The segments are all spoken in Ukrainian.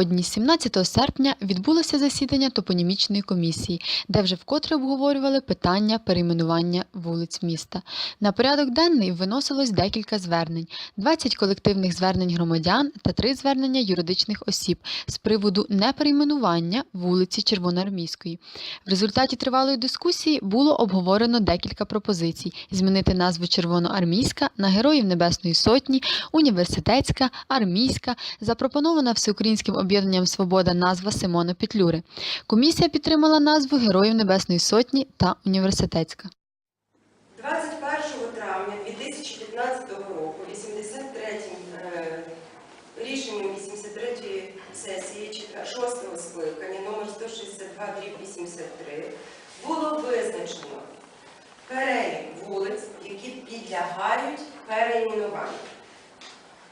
Сьогодні, 17 серпня, відбулося засідання топонімічної комісії, де вже вкотре обговорювали питання перейменування вулиць міста. На порядок денний виносилось декілька звернень: 20 колективних звернень громадян та 3 звернення юридичних осіб з приводу неперейменування вулиці Червоноармійської. В результаті тривалої дискусії було обговорено декілька пропозицій: змінити назву Червоноармійська на Героїв Небесної Сотні, Університетська, Армійська, запропонована Всеукраїнським об'єднанням Свобода назва Симона Петлюри. Комісія підтримала назву Героїв Небесної Сотні та Університетська. 21 травня 2015 року 83 е, рішенням 83-ї сесії 6-го скликання номер 162 83 було визначено перелік вулиць, які підлягають перейменуванню.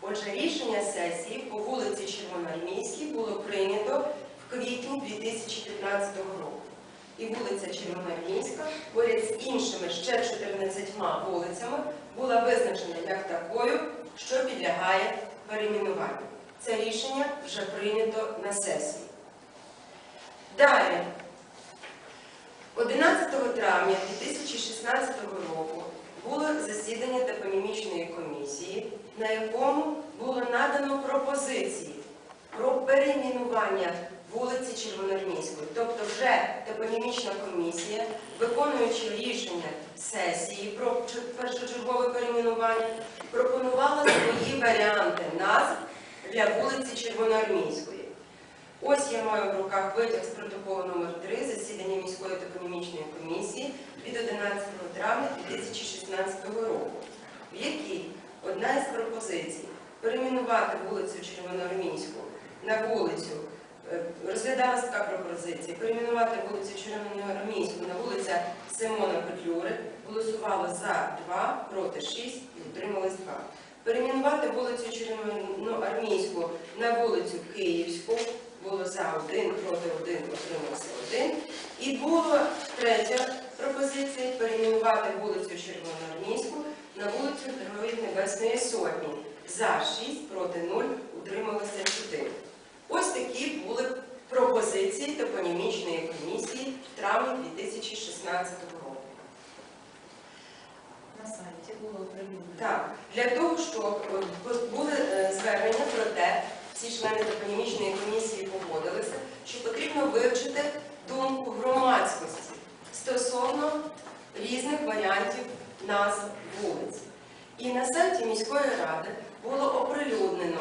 Отже, рішення сесії по вулиці Червоноармійській було прийнято в квітні 2015 року. І вулиця Червоноармійська поряд з іншими ще 14 вулицями була визначена як такою, що підлягає перейменуванню. Це рішення вже прийнято на сесії. Далі, 11 травня 2016 року було засідання топонімічної комісії, на якому було надано пропозиції про перейменування вулиці Червоноармійської. Тобто вже топонімічна комісія, виконуючи рішення сесії про першочергове перейменування, пропонувала свої варіанти назв для вулиці Червоноармійської. Ось я маю в руках витяг з протоколу номер 3 засідання міської топонімічної комісії від 11 травня 2016 року, в якій одна із пропозицій перейменувати вулицю Червоноармійську на вулицю, е, розглядалася така пропозиція, перейменувати вулицю Червоноармійську на вулиця Симона Петлюри, голосувало за 2, проти 6 і утрималось 2. Перейменувати вулицю Червоноармійську на вулицю Київську було за 1, проти 1, утримався 1. І було третя пропозиція перейменувати вулицю Червоноармійську на вулицю Героїв Небесної Сотні. За 6, проти 0, утрималося 4. Ось такі були пропозиції топонімічної комісії в травні 2016 року. На сайті було оприлюднено. Так, для того, щоб е, були е, звернення про те, всі члени топонімічної комісії погодилися, що потрібно вивчити думку громадськості стосовно різних варіантів назв вулиць. І на сайті міської ради було оприлюднено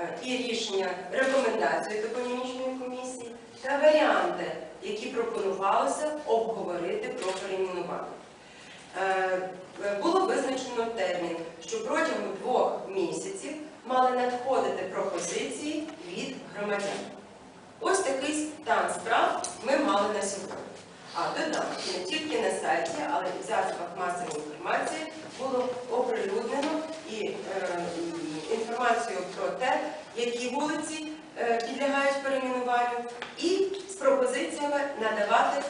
е, і рішення рекомендації топонімічної комісії та варіанти, які пропонувалося обговорити про перейменування. Е, було визначено термін, що протягом двох місяців мали надходити пропозиції від громадян. Ось такий стан справ ми мали на сьогодні. А додам, не тільки на сайті, але і в засобах масової інформації було оприлюднено і е, інформацію про те, які вулиці е, підлягають перейменуванню, і з пропозиціями надавати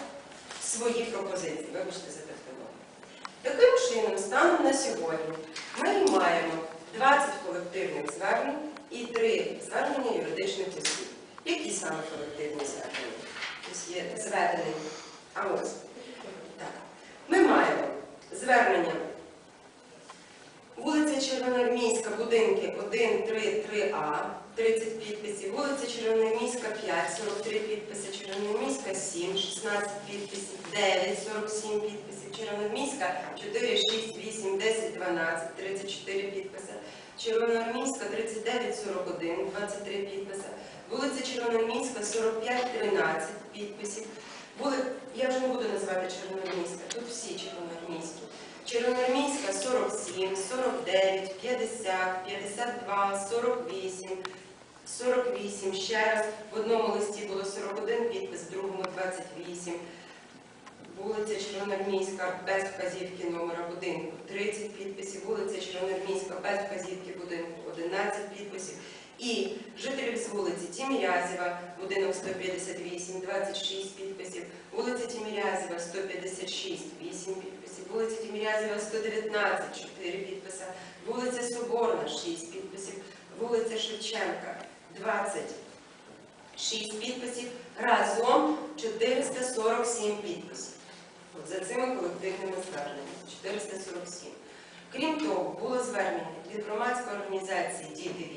свої пропозиції. Вибачте за тавтологію. Таким чином, станом на сьогодні ми маємо 20 колективних звернень і 3 звернення юридичних осіб. Які саме колективні звернення? Ось є зведені. А ось. Так. Ми маємо звернення. Вулиця Червоноармійська, будинки 1, 3, 3А, 30 підписів, вулиця Червоноармійська 5, 43 підписи, Червоноармійська 7, 16 підписів, 9, 47 підписів, Червоноармійська 4, 6, 8, 10, 12, 34 підписи, Червоноармійська 39, 41, 23 підписи, вулиця Червоноармійська 45, 13 підписів, не Червоноармійська, тут всі червоноармійські. Червоноармійська 47, 49, 50, 52, 48, 48. Ще раз в одному листі було 41 підпис, в другому 28. Вулиця Червоноармійська без вказівки номера будинку 30 підписів, вулиця Червоноармійська без вказівки будинку 11 підписів. І жителів з вулиці Тімірязєва, будинок 158, 26 підписів, вулиця Тімірязєва 156, 8 підписів, вулиця Тімірязєва 119, 4 підписи, вулиця Соборна 6 підписів, вулиця Шевченка 20 6 підписів, разом 447 підписів. От за цими колективними зверненнями. 447. Крім того, було звернення від громадської організації Діти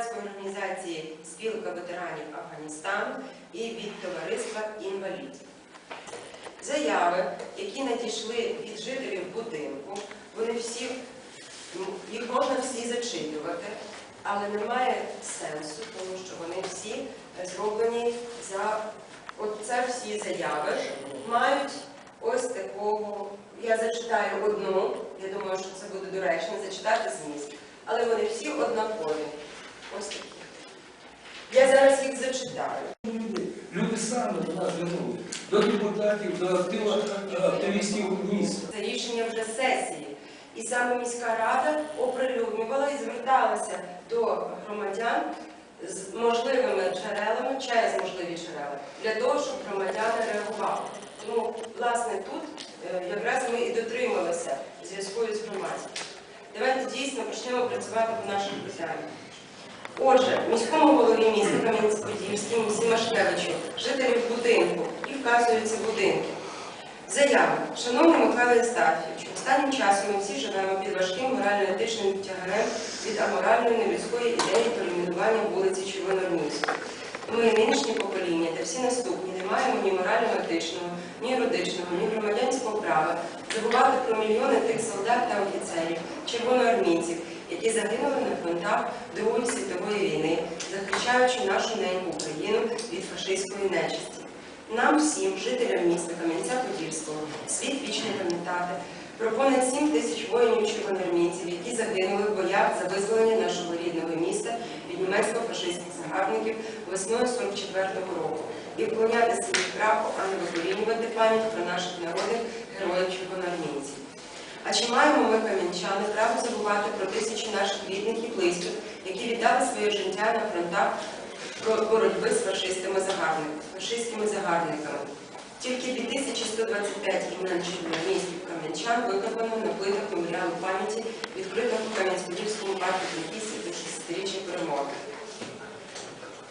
громадської організації Спілка ветеранів Афганістану і від товариства інвалідів. Заяви, які надійшли від жителів будинку, вони всі, ну, їх можна всі зачитувати, але немає сенсу, тому що вони всі зроблені за от це всі заяви мають ось такого. Я зачитаю одну, я думаю, що це буде доречно зачитати зміст, але вони всі однакові. Ось такі. Я зараз їх зачитаю. Люди, самі до нас звернули, до депутатів, до активістів міста. Це рішення вже сесії. І саме міська рада оприлюднювала і зверталася до громадян з можливими джерелами, через можливі джерела, для того, щоб громадяни реагували. Тому, власне, тут е, якраз ми і дотрималися зв'язку з громадськістю. Давайте дійсно почнемо працювати по наших питаннях. Отже, міському голові міста Кам'янець-Подільському Сімашкевичу, жителів будинку, і вказуються будинки. Заява. Шановний Михайло Єстафійович, останнім часом ми всі живемо під важким морально-етичним тягарем від аморальної нелюдської ідеї перейменування вулиці Червоноармійської. Ми, нинішнє покоління та всі наступні, не маємо ні морально-етичного, ні юридичного, ні громадянського права забувати про мільйони тих солдат та офіцерів, червоноармійців, які загинули на фронтах Другої світової війни, захищаючи нашу неньку Україну від фашистської нечисті. Нам всім, жителям міста Кам'янця-Подільського, світ вічно пам'ятати про понад 7 тисяч воїнів червоноармійців, які загинули в боях за визволення нашого рідного міста від німецько-фашистських загарбників весною 44-го року і вклонятися їх прапу, а не викорінювати пам'ять про наших народних героїв червоноармійців. А чи маємо ми, кам'янчани, право забувати про тисячі наших рідних і близьких, які віддали своє життя на фронтах боротьби з фашистами фашистськими загарбниками? Тільки 2125 імен червоноармійських кам'янчан викопано на плитах меморіалу пам'яті, відкритого в Кам'янець-Подільському парку Франківських до 60-річчя перемоги.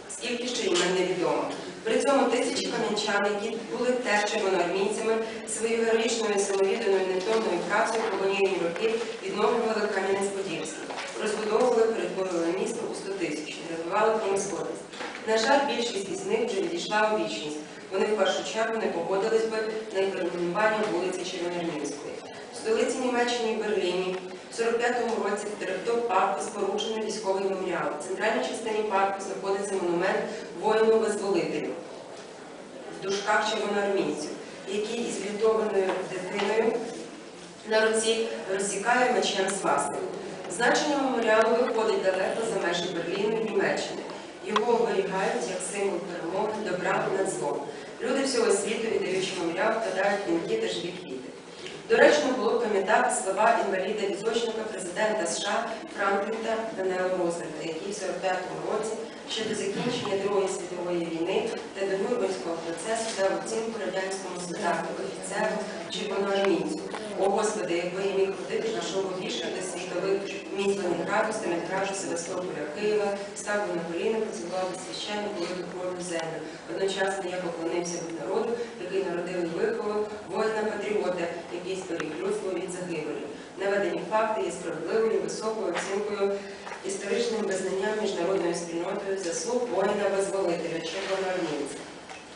Скільки ще імен невідомо. При цьому тисячі кам'янчан, які були теж червоноармійцями, своєю героїчною і самовідданою невтомною працею колонійні роки відновлювали Кам'янець-Подільський, розбудовували, перетворювали місто у 100 тисяч, рятували промисловість. На жаль, більшість із них вже відійшла у вічність. Вони в першу чергу не погодились би на перейменування вулиці Червоноармійської. В столиці Німеччини Берліні в 45-му році в директор парку споруджений військовий меморіал. В центральній частині парку знаходиться монумент воїну-визволителю в дужках червоноармійців, який із врятованою дитиною на руці розсікає мечем свастику. Значення меморіалу виходить далеко за межі Берліну і Німеччини. Його оберігають як символ перемоги, добра над злом. Люди всього світу, віддаючи меморіал, вкладають вінки та живі квіти. Доречно було пам'ятати слова інваліда візочника президента США Франкліта Данела Розерта, який в 45-му році ще до закінчення Другої світової війни та до Нюрнберзького процесу дав оцінку радянському солдату, офіцеру, червоноармійцю. О Господи, якби я міг ходити на шоу більше до світових міст Ленінграду, Сталінграду, Севастополя, Києва, став би на коліна, поцілував би священну велику землю. Одночасно я поклонився би народу, який народив і виховав, воїна-патріота, який зберіг людство від загибелі. Наведені факти є справедливою, високою оцінкою, історичним визнанням міжнародною спільнотою заслуг воїна-визволителя червоноармійця.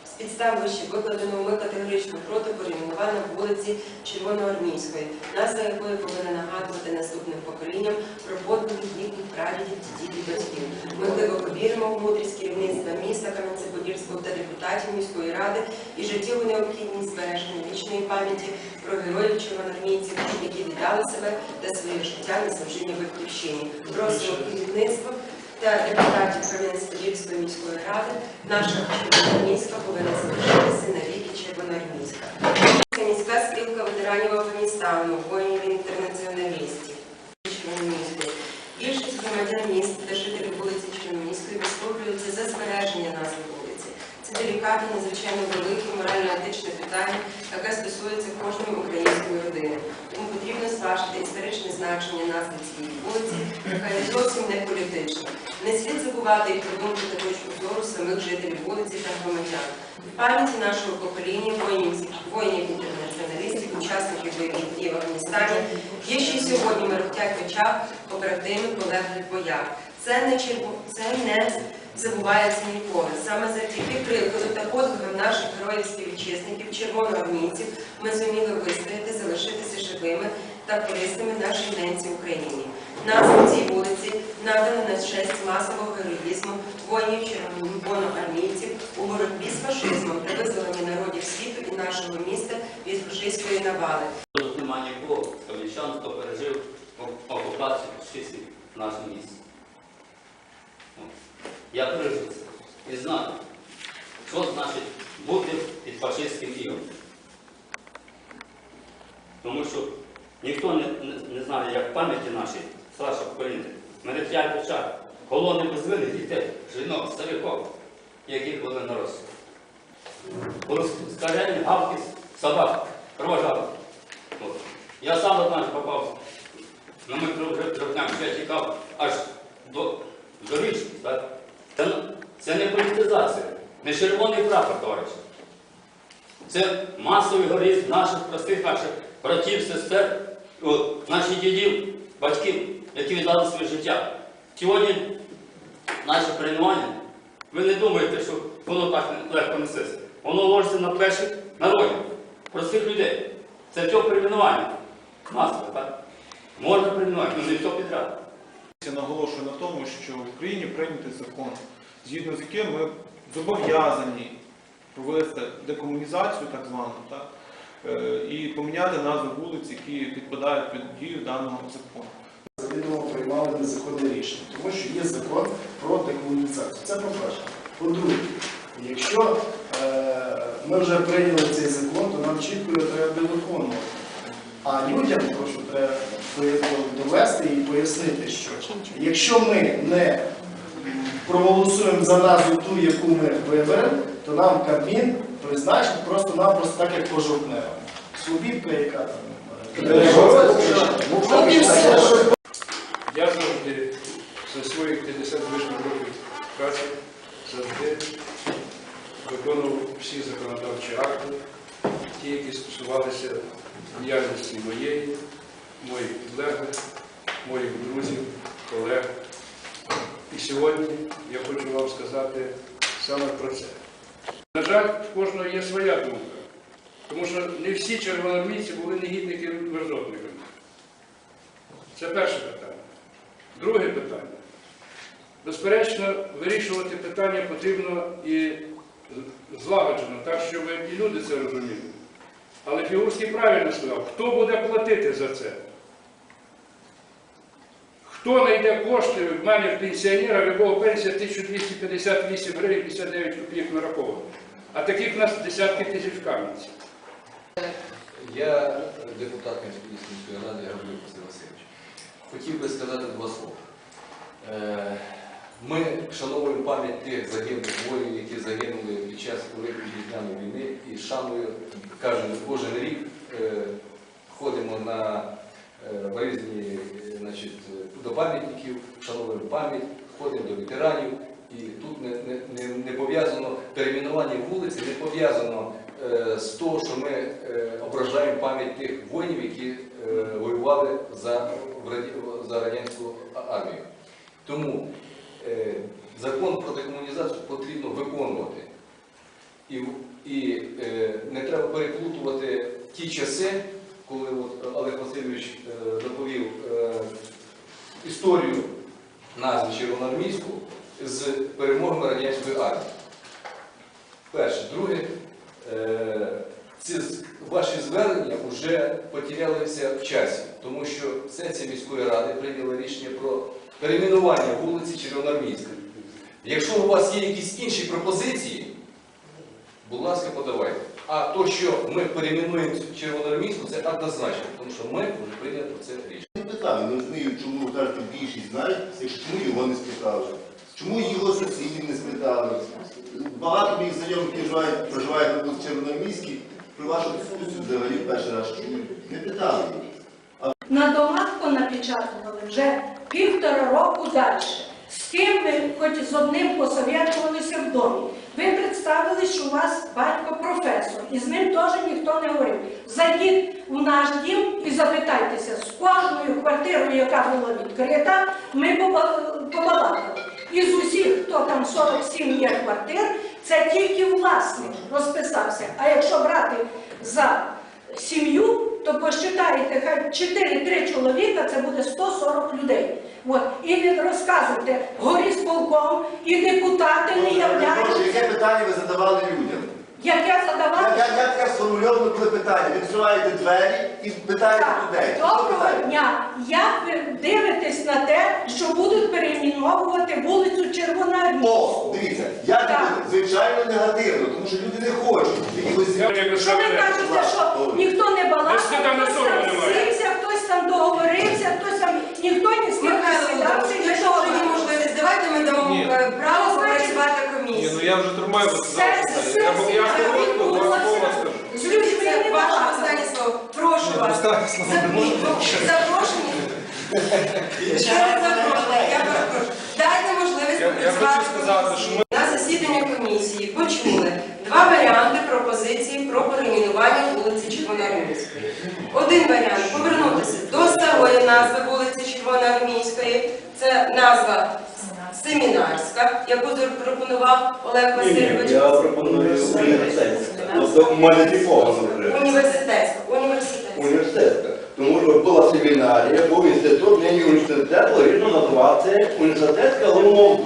З підстав вище викладеного ми категорично проти перейменування вулиці Червоноармійської, назва якої повинна нагадувати наступним поколінням про подвиг їхніх прадідів, дідів і батьків. Ми глибоко віримо в мудрість керівництва міста Кам'янця-Подільського та депутатів міської ради і життєву необхідність збереження вічної пам'яті про героїв червоноармійців, які віддали себе та своє життя на служіння батьківщині. Просимо керівництво та депутатів Кам'янець-Подільської міської ради, наша червоноармійська повинна залишитися на віки червоноармійська. Міська спілка ветеранів Афганістану, воїнів-інтернаціоналістів Червоноармійської. Більшість громадян міста та жителів вулиці Червоноармійської висловлюються за збереження назви вулиці. Це делікатне, надзвичайно велике морально-етичне яке стосується кожної української родини. Тому потрібно зважити історичне значення назви цієї вулиці, яка є зовсім не політична. Не слід забувати і про думку та зору самих жителів вулиці та громадян. В пам'яті нашого покоління воїнів, воїнів-інтернаціоналістів, учасників бойових дій в Афганістані є ще й сьогодні мерехтять в очах побратими полеглих боях. Це не черво- це не забувається ніколи. Саме завдяки прикладу та подвигам наших героїв співвітчизників, червоноармійців, ми зуміли вистояти, залишитися живими та корисними нашій ненці Україні. Назва цій вулиці надана на честь масового героїзму воїнів червоноармійців у боротьбі з фашизмом та визволенні народів світу і нашого міста від фашистської навали. Тут нема нікого, хто пережив окупацію фашистів в нашому місті. Я пережив це і знаю, що значить бути під фашистським ігом. Тому що ніхто не, не, не знає, як в пам'яті нашій, старша покоління, мерехтять в очах, голодних безвинних дітей, жінок, стариків, яких були на розсуд. Були скажені гавки собак, кровожали. Я сам однажды попав на микрожовтням, я тікав аж до, до річки. Так? Це, це не політизація, не червоний прапор, товариші. Це масовий горизм наших простих наших братів, сестер, наших дідів, батьків, які віддали своє життя. Сьогодні наше перейменування, ви не думаєте, що воно так легко несеться. Воно ложиться на плечі народів, простих людей. Це все перейменування. Масове, так? Можна перейменувати, але не все підряд. Наголошую на тому, що в Україні прийнятий закон, згідно з яким ми зобов'язані провести декомунізацію, так звану, так, е, і поміняти назви вулиць, які підпадають під дію даного закону. завідомо приймали незаконне рішення, тому що є закон про декомунізацію. Це по-перше. По-друге, якщо е, ми вже прийняли цей закон, то нам чітко треба виконувати. А людям прошу треба довести і пояснити, що якщо ми не проголосуємо за назву ту, яку ми виберемо, то нам Кабмін призначить просто-напросто так, як по жовтневому. Слобідка, яка там. е, От і все. Я завжди за свої 50 вишніх років праці завжди виконував всі законодавчі акти, ті, які стосувалися діяльності моєї, моїх підлеглих, моїх друзів, колег. І сьогодні я хочу вам сказати саме про це. На жаль, в кожного є своя думка, тому що не всі червоноармійці були негідниками мерзотниками. Це перше питання. Друге питання. Безперечно, вирішувати питання потрібно і злагоджено, так, щоб і люди це розуміли. Але Фігурський правильно сказав, хто буде платити за це? Хто знайде кошти в мене в пенсіонера, в якого пенсія 1258 гривень 59 копійок нарахована. А таких в нас десятки тисяч в Кам'янці. Я депутат міської ради Гаврилюк Василь Васильович. Хотів би сказати два слова. Ми шановуємо пам'ять тих загиблих воїнів, які загинули під час Великої Вітчизняної війни і шаною кожен, кожен рік е, ходимо на е, різні е, значить, до пам'ятників, вшановуємо пам'ять, ходимо до ветеранів. І тут не, не, не, не пов'язано перейменування вулиці, не пов'язано е, з того, що ми е, ображаємо пам'ять тих воїнів, які е, воювали за, за радянську армію. Тому закон про декомунізацію потрібно виконувати. І, і е, не треба переплутувати ті часи, коли от Олег Васильович е, доповів е, історію назви Червоноармійську з перемогами радянської армії. Перше. Друге, е, ці ваші звернення вже потерялися в часі, тому що сесія міської ради прийняла рішення про перейменування вулиці Червоноармійська. Якщо у вас є якісь інші пропозиції, будь ласка, подавайте. А то, що ми перейменуємо Червоноармійську, це однозначно, тому що ми вже прийняли про це рішення. Питали, не розумію, чому кажете, більшість знають, якщо чому його не спитали. Чому його сусідів не спитали? Багато моїх знайомих проживають, на вулиці Червономіській, про вашу дискусію взагалі перший раз чують. Не питали. На домах понапечатували вже півтора року далі. З ким ви хоч з одним посовєтувалися в домі. Ви представили, що у вас батько професор, і з ним теж ніхто не говорив. Зайдіть в наш дім і запитайтеся, з кожною квартирою, яка була відкрита, ми побалакали. І з усіх, хто там 47 є квартир, це тільки власник розписався. А якщо брати за сім'ю, то посчитайте, хай 4-3 чоловіка, це буде 140 людей. От. І не розказуйте, полком, і депутати не являються. яке питання ви задавали людям? Як я задавала, Як, як, як сформульовано? Ви відкриваєте двері і питаєте Так, людей. Доброго дня. Як ви дивитесь на те, що будуть перейменовувати вулицю Червоноармійську? О, дивіться, як Так. буде? Звичайно негативно, тому що люди не хочуть. якихось Я Що ви кажете, що ніхто не балакав, хтось особи там немає. сівся, хтось там договорився, хтось там ніхто ні з ким не Михайло сідався і не якщо вже є договорився. можливість, давайте ми дамо Ні. е, право Ну, значить, попрацювати Ні, ну комісії. Я вже тримаю, сказав, що це. Я, я коротко, скажу. З людьми Це не ваше останнє слово. Прошу вас. останнє слово не можна. Запрошені. Запрошені. Ще раз запрошені. Я перепрошую. Дайте можливість Я, я попрацювати хочу сказати, що На засіданні комісії почули два варіанти пропозиції про перейменування вулиці Червоноармійської. Один варіант повернутися до старої назви вулиці Червоноармійської. Це назва Яку запропонував Олег Васильович. Я пропоную університетська. Тобто модифіковано вже. Університетська. Університетська. Університетська. Тому що була семінарія, був інститут, нині університет, логічно називати університетська, але воно в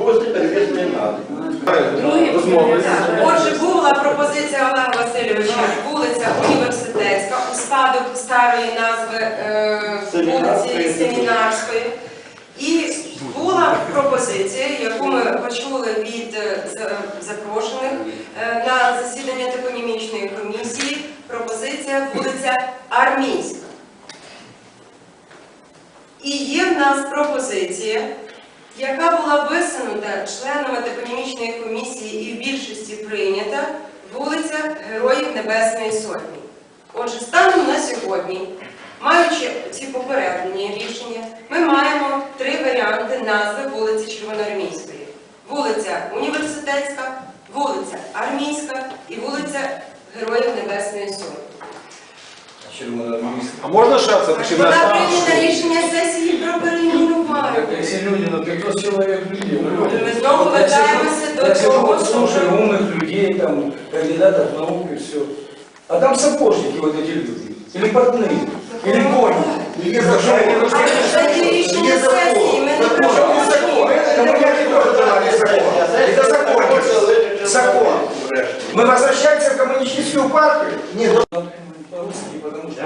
розмови. Так, Отже, була пропозиція Олега Васильовича, вулиця Університетська, у спадок старої назви е, Семінарської. вулиці Семінарської. І була пропозиція, яку ми почули від е, запрошених е, на засідання топонімічної комісії, пропозиція вулиця Армійська. І є в нас пропозиція, яка була висунута членами топонімічної комісії і в більшості прийнята вулиця Героїв Небесної Сотні. Отже, станом на сьогодні, маючи ці попередні рішення, ми маємо три варіанти назви вулиці Червоноармійської: вулиця Університетська, вулиця Армійська і вулиця Героїв Небесної Сотні. А можна ще це таки Вона на прийнята рішення сесії про перейменування. Если люди, ну 500 человек людей, ну люди. Ми знову вертаємося Я до сижу, того, послушаю що умных людей, там, кандидатов наук и все. А там сапожники вот эти люди. Или портные, или кони. Є закон. це є рішення Є закон. сесії. Ми не Закон. приймемо. закон. Это мы не тоже давали закон. Это закон. Закон. Мы возвращаемся в коммунистическую партию? Ні, По-русски, потому что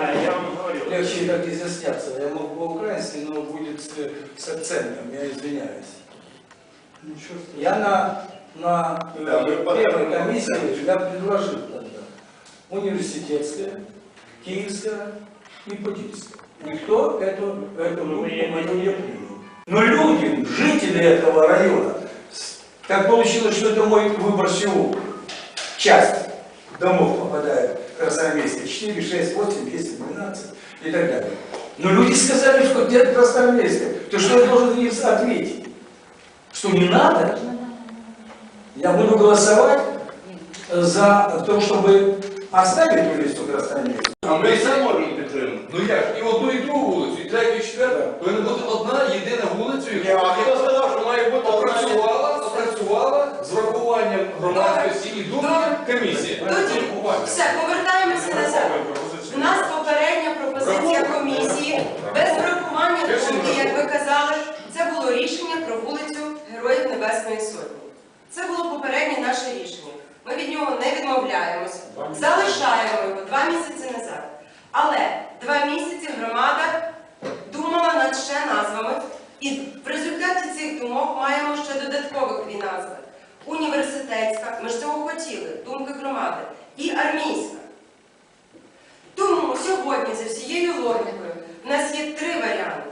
легче так изъясняться. Я мог по-украински, но будет с, с акцентом, я извиняюсь. Я на, на э, Да, вы первой подумали. комиссии я предложил тогда университетская, киевская и подильская. Никто эту, эту группу мою не принял. Но люди, жители этого района, так получилось, что это мой выборочный часть домов попадает в Красноармейске. 4, 6, 8, 10, 12 и так далее. Но люди сказали, что где-то Красноармейская. То что я должен им ответить? Что не надо? Я буду голосовать за то, чтобы оставить улицу Красноармейскую. А це можемо підтримати. Ну як? І одну, і другу вулицю, і третю, і четверту. Повинна бути одна єдина вулиця, яка хто сказав, що має бути опрацювала, опрацювала з врахуванням громадськості і думки комісії. Тоді все, повертаємося назад. У нас попередня пропозиція комісії без врахування думки, як ви казали, це було рішення про вулицю Героїв Небесної Сотні. Це було попереднє наше рішення. Ми від нього не відмовляємося, залишаємо його два місяці назад. Але два місяці громада думала над ще назвами, і в результаті цих думок маємо ще додаткових дві назви: університетська, ми ж цього хотіли, думки громади, і армійська. Тому сьогодні, за всією логікою, в нас є три варіанти.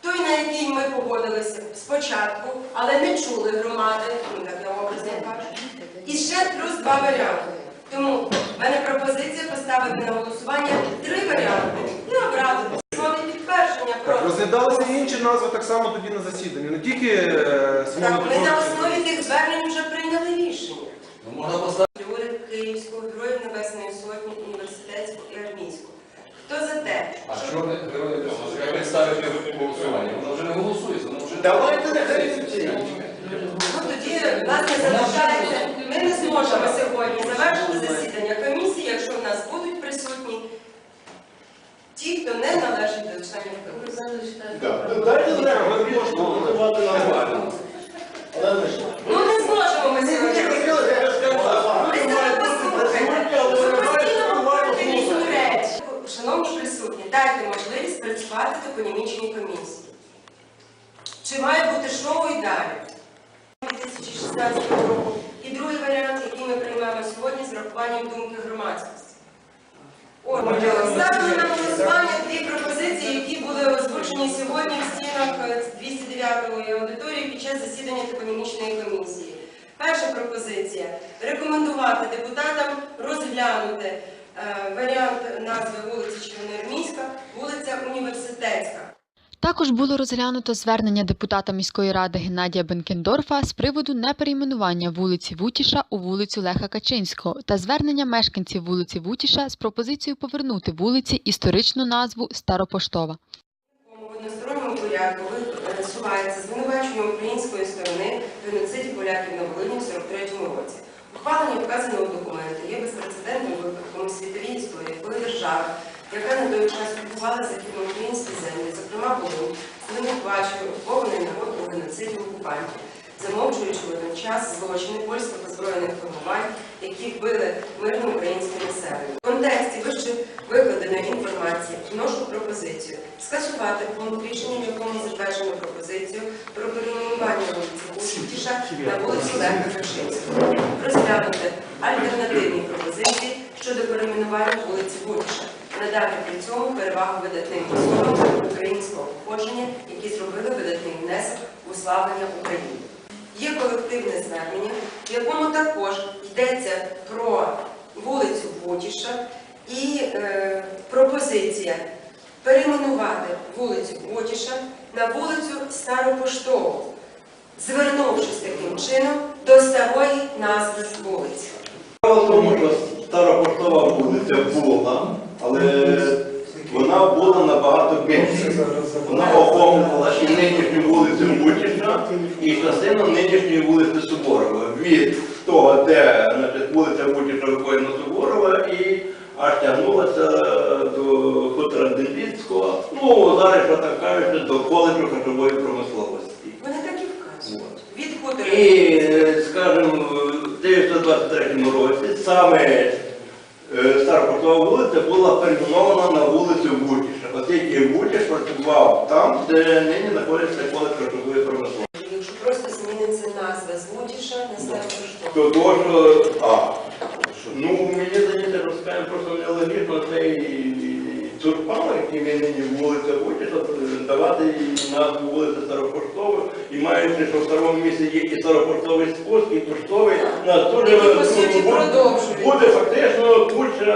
Той, на який ми погодилися спочатку, але не чули громади, ну так я образно кажу. І ще плюс два варіанти. Тому в мене пропозиція поставити на голосування три варіанти і обрати слові підтвердження про Так, розглядалися інші інші назви так само тоді на засіданні, не тільки е, Так, ми на основі тих звернень вже прийняли рішення. Ну, можна поставити. Уряд Київського, Героїв Небесної Сотні, університетську і армійську. Хто за те, А щоб що ми герої Я представити голосування? Воно вже не голосується, воно вже Давайте нехай Ну, тоді, власне, залишається. Ми не сьогодні завершити засідання комісії, якщо в нас будуть присутні ті, хто не належить до членів комісії. Так, ну, Дайте зремо, ми можемо голосувати нормально. Олена Мишина. Ну не зможемо ми сьогодні. Ви себе послухайте. Ви постійно говорите різні речі. Шановні присутні, дайте можливість працювати топонімічній комісії. Чи має бути шоу і далі? 2016 року. І другий варіант, який ми приймемо сьогодні з врахуванням думки громадськості. От, ставлю на голосування дві пропозиції, які були озвучені сьогодні в стінах е, 209-ї аудиторії під час засідання топонімічної комісії. Перша пропозиція рекомендувати депутатам розглянути е, варіант назви вулиці Червоноармійська, вулиця Університетська. Також було розглянуто звернення депутата міської ради Геннадія Бенкендорфа з приводу неперейменування вулиці Вутіша у вулицю Леха Качинського та звернення мешканців вулиці Вутіша з пропозицією повернути вулиці історичну назву Старопоштова. В порядку висувається звинувачення української сторони в геноциді поляків на Волині в 43-му році. Ухвалення вказаного документу є безпрецедентним випадком світовій історії, коли держава, яка на той час купувала західноукраїнські землі, зокрема Волинь, звинувачує окупований народ у геноциді окупантів, замовчуючи водночас злочини польських озброєних формувань, які вбили мирне українське населення. В контексті вище викладеної інформації вношу пропозицію скасувати пункт рішення, в якому затверджено пропозицію про перейменування вулиці Бушкіша на вулицю Леха Кашинського. Розглянути альтернативні пропозиції щодо перейменування вулиці Бутіша. Надати при цьому перевагу видатним особам українського походження, які зробили видатний внесок у славлення України. Є колективне звернення, в якому також йдеться про вулицю Бутіша і е, пропозиція перейменувати вулицю Бутіша на вулицю Старопоштову, звернувшись таким чином до старої назви вулиці. Справа тому, що Старопоштова вулиця була, але вона була набагато більше. Вона охоплювала і нинішню вулицю Бутіша, і частину нинішньої вулиці Суворова. Від того, де значить, вулиця Бутіша виходить на Суворова і аж тягнулася до хутора Дембіцького, ну, зараз, що так кажуть, до коледжу харчової промисловості. Вони так і вказують. Від І, хутора. е, скажімо, в 1923 році саме е, Старопортова вулиця була перейменована на вулицю Бутіша, оскільки Бутіш працював там, де нині знаходиться коледж харчової промисловості. Якщо просто зміниться назва з Бутіша на Старопоштову. То того, що, а, ну, мені здається, що скажімо, просто нелогічно цей Цурпан, який нині вулиця Бутіша, давати назву вулиці Старопоштової, і що в старому місці є і Старопоштовий спуск, і поштовий, у нас дуже Які, по суті, буде- продовжують. буде фактично куча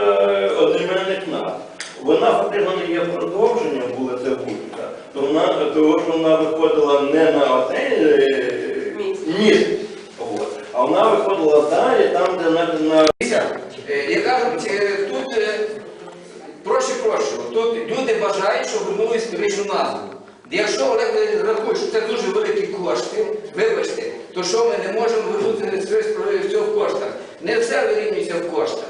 одноіменних назв. Вона фактично не є продовженням вулиця Бутіша, то вона, того, що вона виходила не на оцей е, Міст. от, а вона виходила далі, там, де на, на Дивіться, е, кажуть, е, тут е, проще проще. Тут люди вважають, що вернули історичну назву. Якщо Олег рахує, що це дуже великі кошти, вибачте, то що ми не можемо вернути все в коштах? Не все вирівнюється в коштах.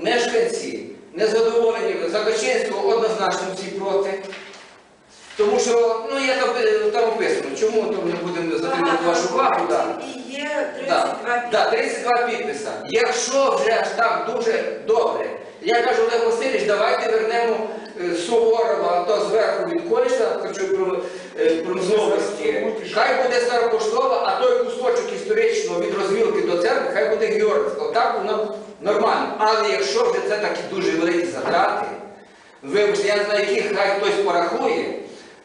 Мешканці незадоволені, Закачинського однозначно всі проти. Тому що, ну я там, е, там описано, чому то не будемо затримати вашу увагу. Да. І є Так, 32 да, 32 підписа. Якщо вже так дуже добре, я кажу, Олег Васильович, давайте вернемо Суворова, а то зверху від коледжа, хочу про е, промисловості. Хай буде Старопоштова, а той кусочок історичного від розвілки до церкви, хай буде Георгівська. Так воно нормально. Але якщо вже це такі дуже великі затрати, вибачте, я знаю, яких хай хтось порахує,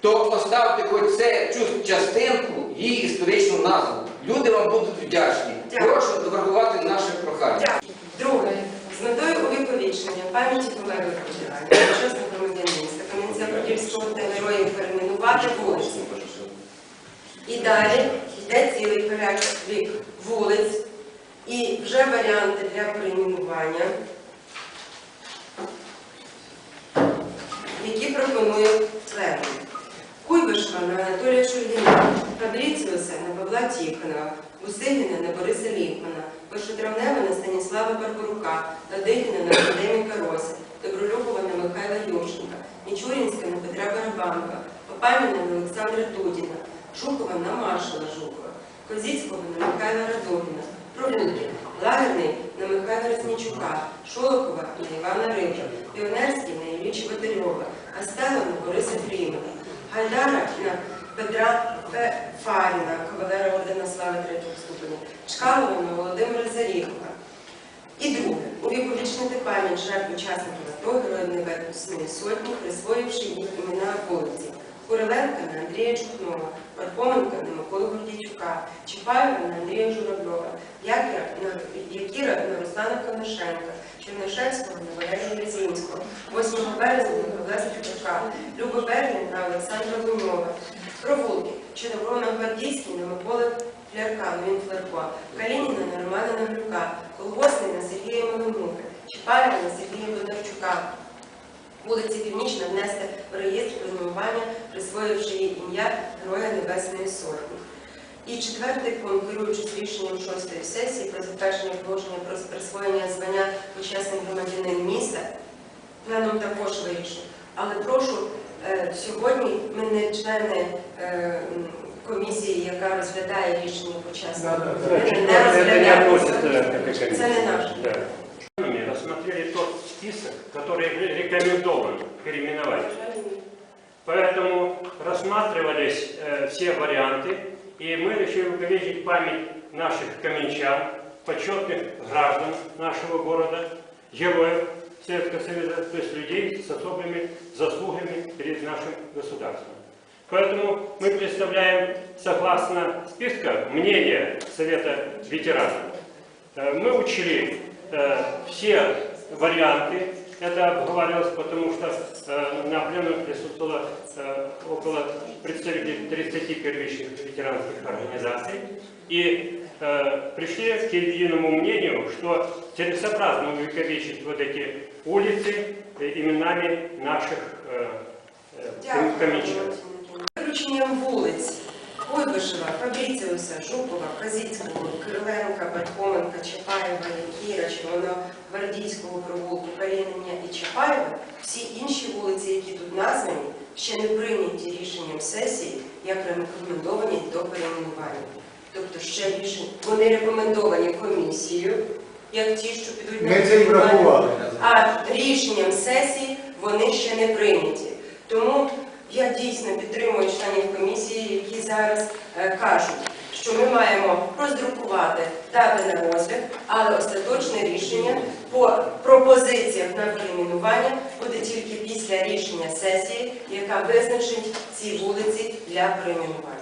то оставте хоч це цю частинку, її історичну назву. Люди вам будуть вдячні. Прошу врахувати наше прохання. Друге. З метою увіковічення пам'яті полеглих ветеранів, почесних громадян міста, Кам'янця Подільського та героїв перейменувати вулиці І далі йде цілий перелік вулиць і вже варіанти для перейменування, які пропонує Левин. Куйбишева на Анатолія Шульгіна, Фабріціуса на Павла Тихонова, Гусигіна на Бориса Ліпмана, Першотравнева на Станіслава Барбарука, Ладигіна на академіка Роси, Добролюбова на Михайла Юрченка, Мічурінська на Петра Барабанка, Попаміна на Олександра Дудіна, Жукова на Маршала Жукова, Козіцького на Михайла Радогіна, Пролюки, Лагерний на Михайла Резнічука, Шолокова на Івана Риба, Піонерський на Іллі Чеботарьова, Астело на Бориса Фрімена, Гайдара Петра Фе- Фаріна, кавалера ордена слави третього ступеня, Чкалова на Володимира Заріхова. І друге, увіковічнити пам'ять жертв учасників АТО, героїв Небесної Сотні, присвоївши їх імена вулиці. Куриленка на Андрія Чухнова, Пархоменка на Миколу Гордійчука, Чапаєва на Андрія Журавльова, Якіра на Руслана Коношенка, Чернишевського на Валерія Лізінського, 8 березня на Павла Стріпака, Любу Берлін на Олександра Луньова, Провулки, Червоно Гвардійський на Миколи Флярка, ну він Флерко, Калініна на Романа Наглюка, Колгосний на Сергія Малинука, Чапаєва на Сергія Бондарчука, вулиці Північна внести в реєстр розмивання, присвоївши їй ім'я Героя Небесної Сотні. І четвертий пункт, керуючись рішенням шостої сесії про затвердження положення про присвоєння звання почесний громадянин міста, пленом також вирішив. Але прошу, е, сьогодні ми не члени е, м, комісії, яка розглядає рішення почесного громадянина, не розглядаємо. Це не наше. Мы рассмотрели тот список, который рекомендован переименовать. Поэтому рассматривались э, все варианты, И мы решили увековечить память наших каменчан, почетных граждан нашего города, героев Советского Союза, то есть людей с особыми заслугами перед нашим государством. Поэтому мы представляем, согласно списка, мнение Совета ветеранов. Э, Мы учли э, все варианты. Это обговаривалось, потому что э, на пленуме присутствовало э, около представителей 30 первичных ветеранских организаций. И э, пришли к единому мнению, что целесообразно увековечить вот эти улицы э, именами наших э, ком- каменчан. Виключенням вулиць Куйбишева, Фабріціуса, Жукова, Казіцького, Кириленка, Пархоменка, Чапаєва, Якіра, Червоногвардійського провулку, Калінення і Чапаєва, всі інші вулиці, які тут названі, ще не прийняті рішенням сесії, як рекомендовані до перейменування. Тобто ще рішення, вони рекомендовані комісією, як ті, що підуть на врахували. а рішенням сесії вони ще не прийняті. Тому я дійсно підтримую членів комісії, які зараз е, кажуть, що ми маємо роздрукувати дати на розгляд, але остаточне рішення по пропозиціях на перейменування буде тільки після рішення сесії, яка визначить ці вулиці для перейменування.